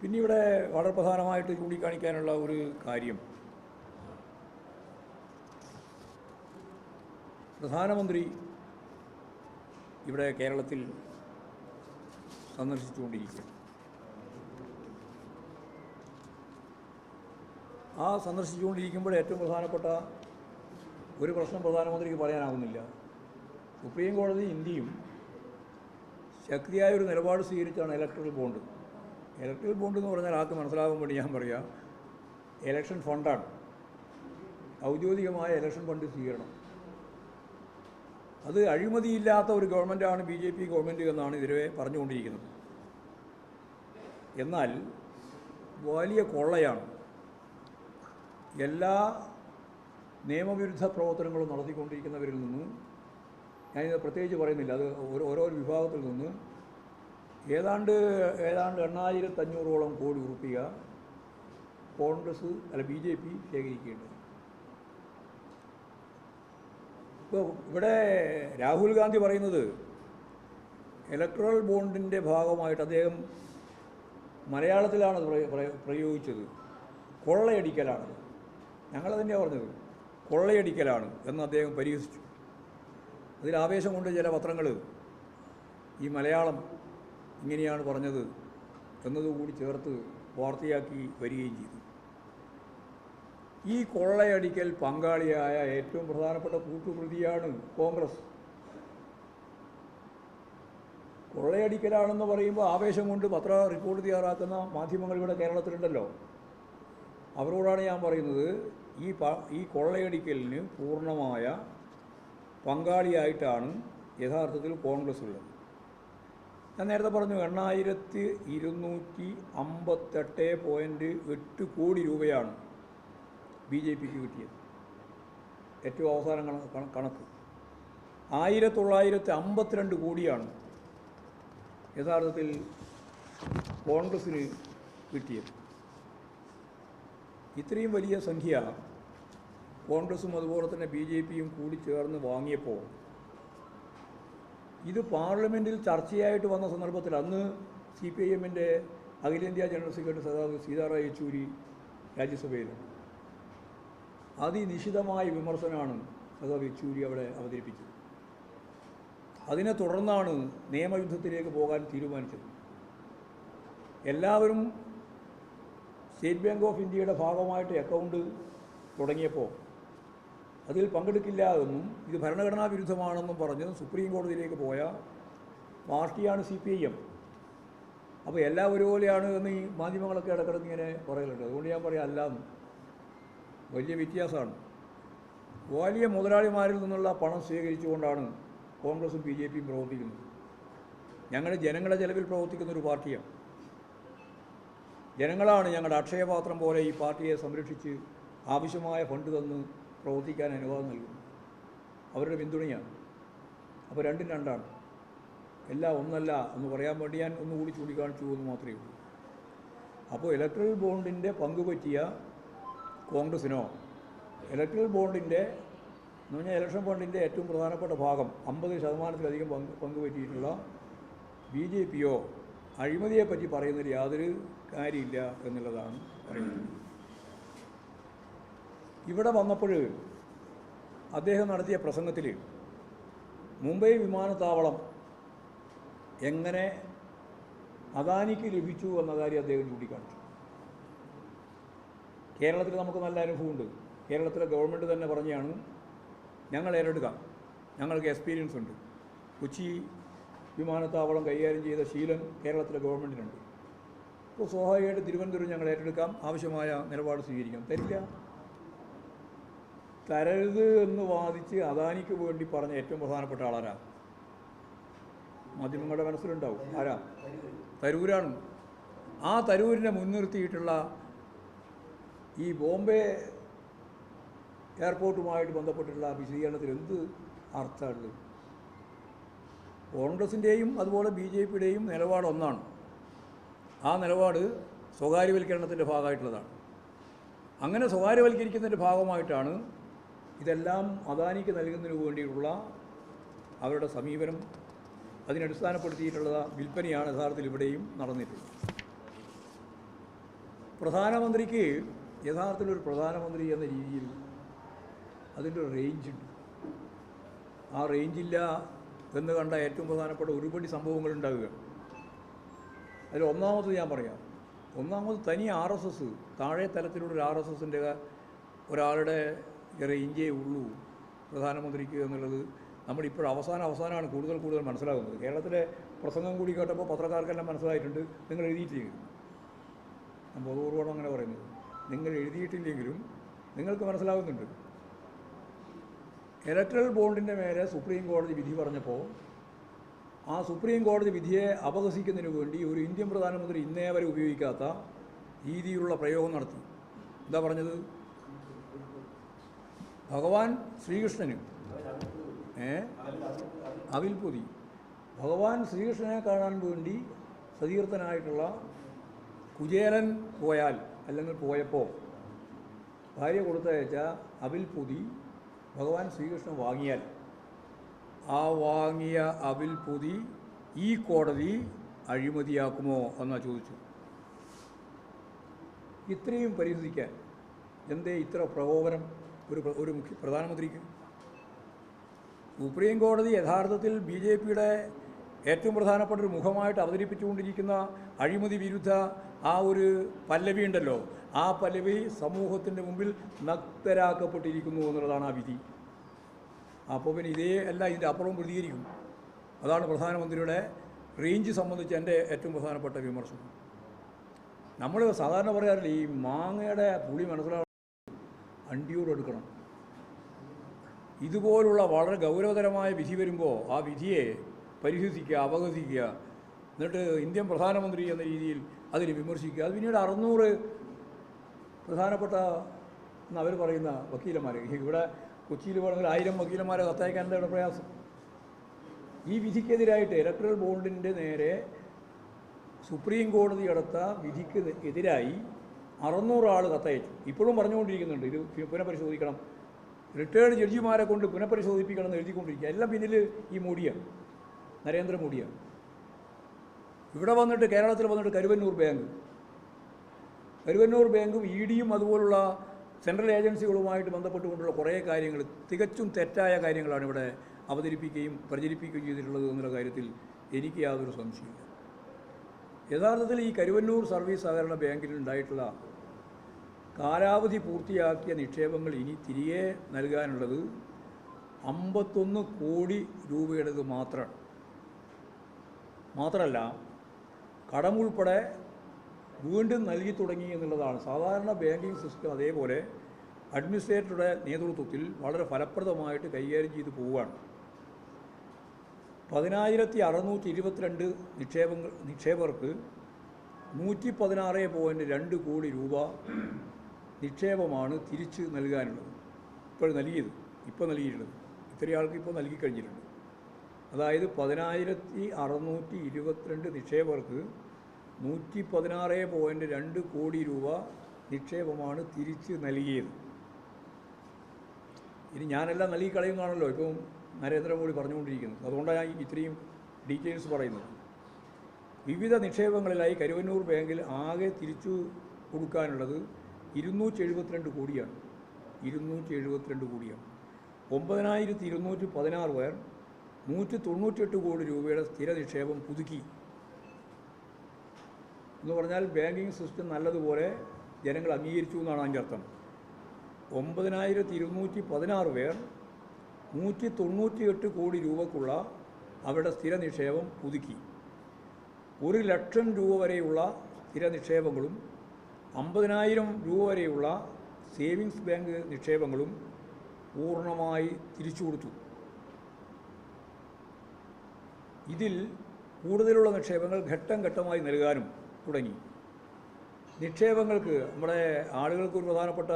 പിന്നെ ഇവിടെ വളരെ പ്രധാനമായിട്ട് ചൂണ്ടിക്കാണിക്കാനുള്ള ഒരു കാര്യം. പ്രധാനമന്ത്രി ഇവിടെ കേരളത്തിൽ സന്ദർശിച്ചുകൊണ്ടിരിക്കുക ആ സന്ദർശിച്ചുകൊണ്ടിരിക്കുമ്പോൾ ഏറ്റവും പ്രധാനപ്പെട്ട ഒരു പ്രശ്നം പ്രധാനമന്ത്രിക്ക് പറയാനാവുന്നില്ല. സുപ്രീം കോടതി ഇന്ത്യയും ശക്തിയായ ഒരു നിലപാട് സ്വീകരിച്ചാണ് ഇലക്ട്രൽ ബോണ്ട് ഇലക്ട്രൽ ബോണ്ട് എന്ന് പറഞ്ഞാൽ ആർക്ക് മനസ്സിലാകാൻ വേണ്ടി ഞാൻ പറയാം? ഇലക്ഷൻ ഫണ്ടാണ്. ഔദ്യോഗികമായ ഇലക്ഷൻ ഫണ്ട് സ്വീകരണം. അത് അഴിമതിയില്ലാത്ത ഒരു ഗവൺമെന്റാണ് ബി ജെ പി ഗവൺമെന്റ് എന്നാണ് ഇതുവരെ പറഞ്ഞുകൊണ്ടിരിക്കുന്നത്. എന്നാൽ വലിയ കൊള്ളയാണ് എല്ലാ നിയമവിരുദ്ധ പ്രവർത്തനങ്ങളും നടത്തിക്കൊണ്ടിരിക്കുന്നവരിൽ നിന്ന് ഞാനിത് പ്രത്യേകിച്ച് പറയുന്നില്ല അത് ഓരോ വിഭാഗത്തിൽ നിന്ന് ഏതാണ്ട് ഏതാണ്ട് എണ്ണായിരത്തഞ്ഞൂറോളം കോടി ഉറുപ്പിക കോൺഗ്രസ് അല്ല ബി ജെ പി ശേഖരിക്കേണ്ടത്. ഇപ്പോൾ ഇവിടെ രാഹുൽ ഗാന്ധി പറയുന്നത് ഇലക്ട്രൽ ബോണ്ടിന്റെ ഭാഗമായിട്ട് അദ്ദേഹം മലയാളത്തിലാണ് പ്രയോഗിച്ചത്. കൊള്ളയടിക്കലാണ് ഞങ്ങളതന്നെയാണ് പറഞ്ഞത്. കൊള്ളയടിക്കലാണ് എന്ന് അദ്ദേഹം പരിഹസിച്ചു. അതിൽ ആവേശം കൊണ്ട് ചില പത്രങ്ങൾ ഈ മലയാളം ഇങ്ങനെയാണ് പറഞ്ഞത് എന്നതുകൂടി ചേർത്ത് വാർത്തയാക്കി വരികയും ചെയ്തു. ഈ കൊള്ളയടിക്കൽ പങ്കാളിയായ ഏറ്റവും പ്രധാനപ്പെട്ട കൂട്ടുപ്രതിയാണ് കോൺഗ്രസ്. കൊള്ളയടിക്കലാണെന്ന് പറയുമ്പോൾ ആവേശം കൊണ്ട് പത്ര റിപ്പോർട്ട് തയ്യാറാക്കുന്ന മാധ്യമങ്ങൾ ഇവിടെ കേരളത്തിലുണ്ടല്ലോ. അവരോടാണ് ഞാൻ പറയുന്നത് ഈ പ ഈ കൊള്ളയടിക്കലിന് പൂർണമായ പങ്കാളിയായിട്ടാണ് യഥാർത്ഥത്തിൽ കോൺഗ്രസ് ഉള്ളത്. ഞാൻ നേരത്തെ പറഞ്ഞു എണ്ണായിരത്തി ഇരുന്നൂറ്റി അമ്പത്തെട്ട് പോയിന്റ് എട്ട് കോടി രൂപയാണ് ബി ജെ പിക്ക് കിട്ടിയത്. ഏറ്റവും അവസാനം കണ- കണ- കണക്ക്. ആയിരത്തി തൊള്ളായിരത്തി അമ്പത്തിരണ്ട് കോടിയാണ് യഥാർത്ഥത്തിൽ കോൺഗ്രസ്സിന് കിട്ടിയത്. ഇത്രയും വലിയ സംഖ്യ കോൺഗ്രസും അതുപോലെ തന്നെ ബി ജെ പിയും കൂടി ചേർന്ന് വാങ്ങിയപ്പോൾ ഇത് പാർലമെന്റിൽ ചർച്ചയായിട്ട് വന്ന സന്ദർഭത്തിൽ അന്ന് സി പി ഐ എമ്മിന്റെ അഖിലേന്ത്യാ ജനറൽ സെക്രട്ടറി സദാവ് സീതാറാം യെച്ചൂരി രാജ്യസഭയിലുണ്ട് അതിനിശിതമായ വിമർശനമാണ് സദാവ് യെച്ചൂരി അവിടെ അവതരിപ്പിച്ചത്. അതിനെ തുടർന്നാണ് നിയമയുദ്ധത്തിലേക്ക് പോകാൻ തീരുമാനിച്ചത്. എല്ലാവരും സ്റ്റേറ്റ് ബാങ്ക് ഓഫ് ഇന്ത്യയുടെ ഭാഗമായിട്ട് അക്കൗണ്ട് തുടങ്ങിയപ്പോൾ അതിൽ പങ്കെടുക്കില്ല എന്നും ഇത് ഭരണഘടനാ വിരുദ്ധമാണെന്നും പറഞ്ഞ് സുപ്രീം കോടതിയിലേക്ക് പോയ പാർട്ടിയാണ് സി പി ഐ എം. അപ്പോൾ എല്ലാം ഒരുപോലെയാണ് എന്ന് ഈ മാധ്യമങ്ങളൊക്കെ ഇടക്കിടക്ക് ഇങ്ങനെ പറയലുണ്ട്. അതുകൊണ്ട് ഞാൻ പറയാം എന്ന്. വലിയ വ്യത്യാസമാണ്. വലിയ മുതലാളിമാരിൽ നിന്നുള്ള പണം സ്വീകരിച്ചുകൊണ്ടാണ് കോൺഗ്രസും ബി ജെ പിയും പ്രവർത്തിക്കുന്നത്. ഞങ്ങൾ ജനങ്ങളുടെ ചെലവിൽ പ്രവർത്തിക്കുന്ന ഒരു പാർട്ടിയാണ്. ജനങ്ങളാണ് ഞങ്ങളുടെ അക്ഷയപാത്രം പോലെ ഈ പാർട്ടിയെ സംരക്ഷിച്ച് ആവശ്യമായ ഫണ്ട് തന്ന് പ്രവർത്തിക്കാൻ അനുവാദം നൽകുന്നു. അവരുടെ പിന്തുണയാണ്. അപ്പോൾ രണ്ടും രണ്ടാണ്. എല്ലാം ഒന്നല്ല എന്ന് പറയാൻ വേണ്ടി ഞാൻ ഒന്നുകൂടി ചൂണ്ടിക്കാണിച്ചു എന്ന് മാത്രമേ ഉള്ളൂ. അപ്പോൾ ഇലക്ട്രൽ ബോണ്ടിന്റെ പങ്ക് പറ്റിയ കോൺഗ്രസിനോ ഇലക്ട്രൽ ബോണ്ടിന്റെ എന്ന് പറഞ്ഞാൽ ഇലക്ഷൻ ഫണ്ടിന്റെ ഏറ്റവും പ്രധാനപ്പെട്ട ഭാഗം അമ്പത് ശതമാനത്തിലധികം പങ്ക് പങ്ക് പറ്റിയിട്ടുള്ള ബി ജെ പിയോ അഴിമതിയെപ്പറ്റി പറയുന്നതിൽ യാതൊരു കാര്യമില്ല എന്നുള്ളതാണ് പറയുന്നത്. ഇവിടെ വന്നപ്പോൾ അദ്ദേഹം നടത്തിയ പ്രസംഗത്തിൽ മുംബൈ വിമാനത്താവളം എങ്ങനെ അദാനിക്ക് ലഭിച്ചു എന്ന കാര്യം അദ്ദേഹം ചൂണ്ടിക്കാണിച്ചു. കേരളത്തിൽ നമുക്ക് നല്ല അനുഭവമുണ്ട്. കേരളത്തിലെ ഗവൺമെന്റ് തന്നെ പറഞ്ഞാണ് ഞങ്ങൾ ഏറ്റെടുക്കാം. ഞങ്ങൾക്ക് എക്സ്പീരിയൻസ് ഉണ്ട്. കൊച്ചി വിമാനത്താവളം കൈകാര്യം ചെയ്ത ശീലം കേരളത്തിലെ ഗവൺമെന്റിനുണ്ട് അപ്പോൾ സ്വാഭാവികമായിട്ട് തിരുവനന്തപുരം ഞങ്ങൾ ഏറ്റെടുക്കാം. ആവശ്യമായ നിലപാട് സ്വീകരിക്കാം. തരില്ല തരരുത് എന്ന് വാദിച്ച് അദാനിക്ക് വേണ്ടി പറഞ്ഞ ഏറ്റവും പ്രധാനപ്പെട്ട ആളാരാ? മാധ്യമങ്ങളുടെ മനസ്സിലുണ്ടാവും. ആരാ? തരൂരാണ്. ആ തരൂരിനെ മുൻനിർത്തിയിട്ടുള്ള ഈ ബോംബെ എയർപോർട്ടുമായിട്ട് ബന്ധപ്പെട്ടിട്ടുള്ള വിശദീകരണത്തിൽ എന്ത് അർത്ഥമുള്ളത്? കോൺഗ്രസിന്റെയും അതുപോലെ ബി ജെ പിയുടെയും നിലപാട് ഒന്നാണ്. ആ നിലപാട് സ്വകാര്യവൽക്കരണത്തിന്റെ ഭാഗമായിട്ടുള്ളതാണ്. അങ്ങനെ സ്വകാര്യവൽക്കരിക്കുന്നതിന്റെ ഭാഗമായിട്ടാണ് ഇതെല്ലാം അദാനിക്ക് നൽകുന്നതിന് വേണ്ടിയിട്ടുള്ള അവരുടെ സമീപനം അതിനടിസ്ഥാനപ്പെടുത്തിയിട്ടുള്ള വിൽപ്പനയാണ് യഥാർത്ഥത്തിൽ ഇവിടെയും നടന്നിട്ടുള്ളത്. പ്രധാനമന്ത്രിക്ക് യഥാർത്ഥത്തിൽ ഒരു പ്രധാനമന്ത്രി എന്ന രീതിയിൽ അതിന്റെ ഒരു റേഞ്ചുണ്ട് ആ റേഞ്ചില്ല എന്ന് കണ്ട ഏറ്റവും പ്രധാനപ്പെട്ട ഒരുപടി സംഭവങ്ങൾ ഉണ്ടാവുക. അതിൽ ഒന്നാമത് ഞാൻ പറയാം. ഒന്നാമത് തനി ആർ എസ് എസ് താഴെ തലത്തിലുള്ള ഒരു ആർ എസ് എസിന്റെ ഒരാളുടെ റേഞ്ചേ ഉള്ളൂ പ്രധാനമന്ത്രിക്ക് എന്നുള്ളത് നമ്മളിപ്പോൾ അവസാന അവസാനമാണ് കൂടുതൽ കൂടുതൽ മനസ്സിലാകുന്നത്. കേരളത്തിലെ പ്രസംഗം കൂടി കേട്ടപ്പോൾ പത്രക്കാർക്കെല്ലാം മനസ്സിലായിട്ടുണ്ട് നിങ്ങൾ എഴുതിയിട്ടില്ലെങ്കിലും. ഞാൻ ബോധപൂർവമാണ് അങ്ങനെ പറയുന്നത്. നിങ്ങൾ എഴുതിയിട്ടില്ലെങ്കിലും നിങ്ങൾക്ക് മനസ്സിലാകുന്നുണ്ട് ഇലക്ട്രൽ ബോണ്ടിന്റെ മേലെ സുപ്രീം കോടതി വിധി പറഞ്ഞപ്പോൾ ആ സുപ്രീം കോടതി വിധിയെ അപഹസിക്കുന്നതിന് വേണ്ടി ഒരു ഇന്ത്യൻ പ്രധാനമന്ത്രി ഇന്നേ വരെ ഉപയോഗിക്കാത്ത രീതിയിലുള്ള പ്രയോഗം നടത്തി. എന്താ പറഞ്ഞത്? ഭഗവാൻ ശ്രീകൃഷ്ണനും ഏ? അവിൽപൊതി ഭഗവാൻ ശ്രീകൃഷ്ണനെ കാണാൻ വേണ്ടി സതീർത്ഥനായിട്ടുള്ള കുചേലൻ പോയാൽ അല്ലെങ്കിൽ പോയപ്പോൾ ഭാര്യ കൊടുത്തയച്ച അവിൽപൊതി ഭഗവാൻ ശ്രീകൃഷ്ണൻ വാങ്ങിയാൽ ആ വാങ്ങിയ അവിൽപൊതി ഈ കോടതി അഴിമതിയാക്കുമോ എന്നാ ചോദിച്ചു. ഇത്രയും പരിഹസിക്കാൻ എന്തേ ഇത്ര പ്രകോപനം? ഒരു ഒരു മുഖ്യ പ്രധാനമന്ത്രിക്ക്. സുപ്രീം കോടതി യഥാർത്ഥത്തിൽ ബി ജെ പിയുടെ ഏറ്റവും പ്രധാനപ്പെട്ട ഒരു മുഖമായിട്ട് അവതരിപ്പിച്ചുകൊണ്ടിരിക്കുന്ന അഴിമതി വിരുദ്ധ ആ ഒരു പല്ലവി ഉണ്ടല്ലോ. ആ പല്ലവി സമൂഹത്തിന്റെ മുമ്പിൽ നക്തരാക്കപ്പെട്ടിരിക്കുന്നു എന്നുള്ളതാണ് ആ വിധി. അപ്പോൾ പിന്നെ ഇതേ അല്ല ഇതിന്റെ അപ്പുറവും പ്രതികരിക്കും. അതാണ് പ്രധാനമന്ത്രിയുടെ റേഞ്ച് സംബന്ധിച്ച് എന്റെ ഏറ്റവും പ്രധാനപ്പെട്ട വിമർശനം. നമ്മൾ സാധാരണ പറയാറില്ല ഈ മാങ്ങയുടെ പുളി മനസ്സിലാവണം അണ്ടിയോട് എടുക്കണം. ഇതുപോലുള്ള വളരെ ഗൗരവതരമായ വിധി വരുമ്പോൾ ആ വിധിയെ പരിഹസിക്കുക അപഹസിക്കുക എന്നിട്ട് ഇന്ത്യൻ പ്രധാനമന്ത്രി എന്ന രീതിയിൽ അതിനെ വിമർശിക്കുക. അത് പിന്നീട് അറുന്നൂറ് പ്രധാനപ്പെട്ട അവർ പറയുന്ന വക്കീലന്മാർ ഇവിടെ കൊച്ചിയിൽ വേണമെങ്കിൽ ആയിരം വക്കീലന്മാരെ കത്തയക്കാൻ എന്താണ് പ്രയാസം. ഈ വിധിക്കെതിരായിട്ട് ഇലക്ട്രൽ ബോണ്ടിന്റെ നേരെ സുപ്രീം കോടതി എടുത്ത വിധിക്ക് എതിരായി അറുന്നൂറ് ആൾ കത്തയച്ചു. ഇപ്പോഴും പറഞ്ഞുകൊണ്ടിരിക്കുന്നുണ്ട് ഇത് പുനഃപരിശോധിക്കണം. റിട്ടയേർഡ് ജഡ്ജിമാരെ കൊണ്ട് പുനഃപരിശോധിപ്പിക്കണം എന്ന് എഴുതിക്കൊണ്ടിരിക്കുക. എല്ലാം പിന്നിൽ ഈ മോഡിയാണ് നരേന്ദ്രമോദിയാണ് ഇവിടെ വന്നിട്ട് കേരളത്തിൽ വന്നിട്ട് കരുവന്നൂർ ബാങ്ക്. കരുവന്നൂർ ബാങ്കും ഇ ഡിയും അതുപോലുള്ള സെൻട്രൽ ഏജൻസികളുമായിട്ട് ബന്ധപ്പെട്ടുകൊണ്ടുള്ള കുറേ കാര്യങ്ങൾ തികച്ചും തെറ്റായ കാര്യങ്ങളാണ് ഇവിടെ അവതരിപ്പിക്കുകയും പ്രചരിപ്പിക്കുകയും ചെയ്തിട്ടുള്ളത് എന്നുള്ള കാര്യത്തിൽ എനിക്ക് യാതൊരു സംശയമില്ല യഥാർത്ഥത്തിൽ ഈ കരുവന്നൂർ സർവീസ് സഹകരണ ബാങ്കിൽ ഉണ്ടായിട്ടുള്ള കാലാവധി പൂർത്തിയാക്കിയ നിക്ഷേപങ്ങൾ ഇനി തിരികെ നൽകാനുള്ളത് അമ്പത്തൊന്ന് കോടി രൂപയുടേത് മാത്രമാണ് മാത്രമല്ല കടമുൾപ്പെടെ വീണ്ടും നൽകി തുടങ്ങി എന്നുള്ളതാണ്. സാധാരണ ബാങ്കിങ് സിസ്റ്റം അതേപോലെ അഡ്മിനിസ്ട്രേറ്ററുടെ നേതൃത്വത്തിൽ വളരെ ഫലപ്രദമായിട്ട് കൈകാര്യം ചെയ്തു പോവുകയാണ്. പതിനായിരത്തി അറുന്നൂറ്റി ഇരുപത്തിരണ്ട് നിക്ഷേപങ്ങൾ നിക്ഷേപകർക്ക് നൂറ്റി പതിനാറ് പോയിന്റ് രണ്ട് കോടി രൂപ നിക്ഷേപമാണ് തിരിച്ച് നൽകാനുള്ളത്. ഇപ്പോൾ നൽകിയത് ഇപ്പോൾ നൽകിയിട്ടുള്ളത്. ഇത്രയും ആൾക്ക് ഇപ്പോൾ നൽകി കഴിഞ്ഞിട്ടുണ്ട്. അതായത് പതിനായിരത്തി അറുന്നൂറ്റി ഇരുപത്തിരണ്ട് നിക്ഷേപകർക്ക് നൂറ്റി പതിനാറ് പോയിന്റ് രണ്ട് കോടി രൂപ നിക്ഷേപമാണ് തിരിച്ച് നൽകിയത്. ഇനി ഞാനെല്ലാം നൽകി കളയുന്നതാണല്ലോ ഇപ്പം നരേന്ദ്രമോദി പറഞ്ഞുകൊണ്ടിരിക്കുന്നത്. അതുകൊണ്ടാണ് ഞാൻ ഇത്രയും ഡീറ്റെയിൽസ് പറയുന്നത്. വിവിധ നിക്ഷേപങ്ങളിലായി കരുവന്നൂർ ബാങ്കിൽ ആകെ തിരിച്ചു കൊടുക്കാനുള്ളത് ഇരുന്നൂറ്റി എഴുപത്തിരണ്ട് കോടിയാണ്. ഇരുന്നൂറ്റി എഴുപത്തിരണ്ട് കോടിയാണ്. ഒമ്പതിനായിരത്തി ഇരുന്നൂറ്റി പതിനാറ് പേർ നൂറ്റി തൊണ്ണൂറ്റെട്ട് കോടി രൂപയുടെ സ്ഥിര നിക്ഷേപം പുതുക്കി. എന്ന് പറഞ്ഞാൽ ബാങ്കിങ് സിസ്റ്റം നല്ലതുപോലെ ജനങ്ങൾ അംഗീകരിച്ചു എന്നാണ് അതിന്റെ അർത്ഥം. ഒമ്പതിനായിരത്തി ഇരുന്നൂറ്റി പതിനാറ് പേർ നൂറ്റി തൊണ്ണൂറ്റിയെട്ട് കോടി രൂപക്കുള്ള അവരുടെ സ്ഥിര നിക്ഷേപം പുതുക്കി. ഒരു ലക്ഷം രൂപ വരെയുള്ള സ്ഥിര നിക്ഷേപങ്ങളും അമ്പതിനായിരം രൂപ വരെയുള്ള സേവിങ്സ് ബാങ്ക് നിക്ഷേപങ്ങളും പൂർണമായി തിരിച്ചു കൊടുത്തു. ഇതിൽ കൂടുതലുള്ള നിക്ഷേപങ്ങൾ ഘട്ടം ഘട്ടമായി നൽകാനും തുടങ്ങി. നിക്ഷേപങ്ങൾക്ക് നമ്മുടെ ആളുകൾക്ക് ഒരു പ്രധാനപ്പെട്ട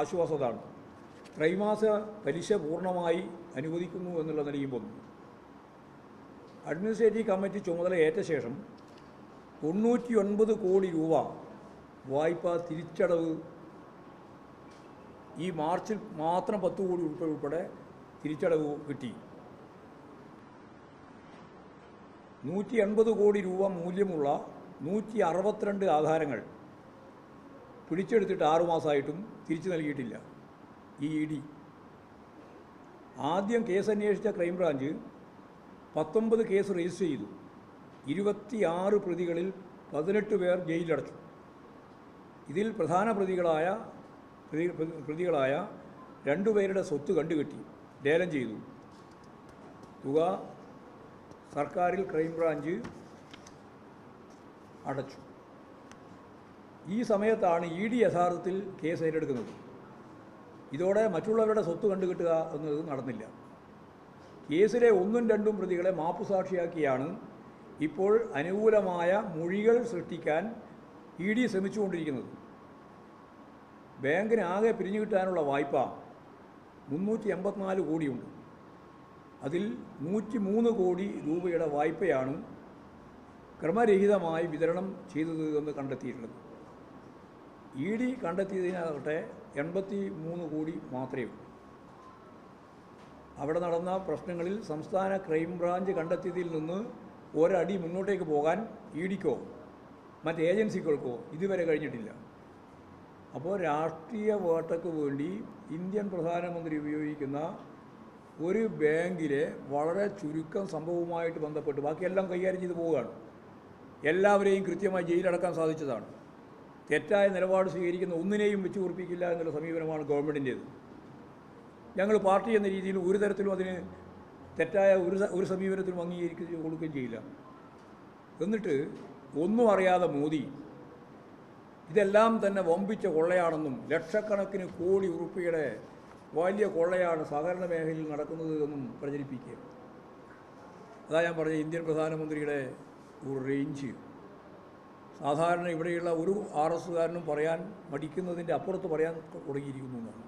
ആശ്വാസതാണ് ത്രൈമാസ പലിശ പൂർണമായി അനുവദിക്കുന്നു എന്നുള്ള നിലയും വന്നു. അഡ്മിനിസ്ട്രേറ്റീവ് കമ്മിറ്റി ചുമതല ഏറ്റ ശേഷം തൊണ്ണൂറ്റിയൊൻപത് കോടി രൂപ വായ്പ തിരിച്ചടവ്. ഈ മാർച്ചിൽ മാത്രം പത്ത് കോടി ഉൾപ്പെടെ ഉൾപ്പെടെ തിരിച്ചടവ് കിട്ടി. നൂറ്റി എൺപത് കോടി രൂപ മൂല്യമുള്ള നൂറ്റി അറുപത്തിരണ്ട് ആധാരങ്ങൾ പിടിച്ചെടുത്തിട്ട് ആറുമാസമായിട്ടും തിരിച്ചു നൽകിയിട്ടില്ല ഈ ഇ ഡി. ആദ്യം കേസ് അന്വേഷിച്ച ക്രൈംബ്രാഞ്ച് പത്തൊമ്പത് കേസ് രജിസ്റ്റർ ചെയ്തു. ഇരുപത്തിയാറ് പ്രതികളിൽ പതിനെട്ട് പേർ ജയിലിലടച്ചു. ഇതിൽ പ്രധാന പ്രതികളായ പ്രതി- പ്രതി- പ്രതികളായ രണ്ടുപേരുടെ സ്വത്ത് കണ്ടുകെട്ടി ലേലം ചെയ്തു. തുക സർക്കാരിൽ ക്രൈംബ്രാഞ്ച് അടച്ചു. ഈ സമയത്താണ് ഇ ഡി യഥാർത്ഥത്തിൽ കേസ് ഏറ്റെടുക്കുന്നത്. ഇതോടെ മറ്റുള്ളവരുടെ സ്വത്ത് കണ്ടുകെട്ടുക എന്നത് നടന്നില്ല. കേസിലെ ഒന്നും രണ്ടും പ്രതികളെ മാപ്പുസാക്ഷിയാക്കിയാണ് ഇപ്പോൾ അനുകൂലമായ മൊഴികൾ സൃഷ്ടിക്കാൻ ഇ ഡി ശ്രമിച്ചുകൊണ്ടിരിക്കുന്നത്. ബാങ്കിന് ആകെ പിരിഞ്ഞു കിട്ടാനുള്ള വായ്പ മുന്നൂറ്റി എൺപത്തിനാല് കോടിയുണ്ട്. അതിൽ നൂറ്റി മൂന്ന് കോടി രൂപയുടെ വായ്പയാണ് ക്രമരഹിതമായി വിതരണം ചെയ്തത് എന്ന് കണ്ടെത്തിയിട്ടുള്ളത്. ഇ ഡി കണ്ടെത്തിയതിനാകട്ടെ എൺപത്തി മൂന്ന് കോടി മാത്രമേ ഉള്ളൂ. അവിടെ നടന്ന പ്രശ്നങ്ങളിൽ സംസ്ഥാന ക്രൈംബ്രാഞ്ച് കണ്ടെത്തിയതിൽ നിന്ന് ഒരടി മുന്നോട്ടേക്ക് പോകാൻ ഇ ഡിക്കോ മറ്റ് ഏജൻസികൾക്കോ ഇതുവരെ കഴിഞ്ഞിട്ടില്ല. അപ്പോൾ രാഷ്ട്രീയ വേട്ടയ്ക്ക് വേണ്ടി ഇന്ത്യൻ പ്രധാനമന്ത്രി ഉപയോഗിക്കുന്ന ഒരു ബാങ്കിലെ വളരെ ചുരുക്കം സംഭവവുമായിട്ട് ബന്ധപ്പെട്ട് ബാക്കിയെല്ലാം കൈകാര്യം ചെയ്തു പോവുകയാണ്. എല്ലാവരെയും കൃത്യമായി ജയിലടക്കാൻ സാധിച്ചതാണ്. തെറ്റായ നിലപാട് സ്വീകരിക്കുന്ന ഒന്നിനെയും വെച്ച് ഉറപ്പിക്കില്ല എന്നുള്ള സമീപനമാണ് ഗവൺമെന്റിന്റേത് ഞങ്ങൾ പാർട്ടി എന്ന രീതിയിൽ ഒരു തരത്തിലും അതിന് തെറ്റായ ഒരു ഒരു സമീപനത്തിനും അംഗീകരിക്കുകയും കൊടുക്കുകയും ചെയ്യില്ല. എന്നിട്ട് ഒന്നും അറിയാതെ മോദി ഇതെല്ലാം തന്നെ വമ്പിച്ച കൊള്ളയാണെന്നും ലക്ഷക്കണക്കിന് കോടി ഉറുപ്പിയുടെ വലിയ കൊള്ളയാണ് സഹകരണ മേഖലയിൽ നടക്കുന്നത് എന്നും പ്രചരിപ്പിക്കുക അതാ ഞാൻ പറഞ്ഞ ഇന്ത്യൻ പ്രധാനമന്ത്രിയുടെ ഒരു റേഞ്ച് സാധാരണ ഇവിടെയുള്ള ഒരു ആർ എസ്സുകാരനും പറയാൻ മടിക്കുന്നതിന്റെ അപ്പുറത്ത് പറയാൻ തുടങ്ങിയിരിക്കുന്നു എന്നാണ്.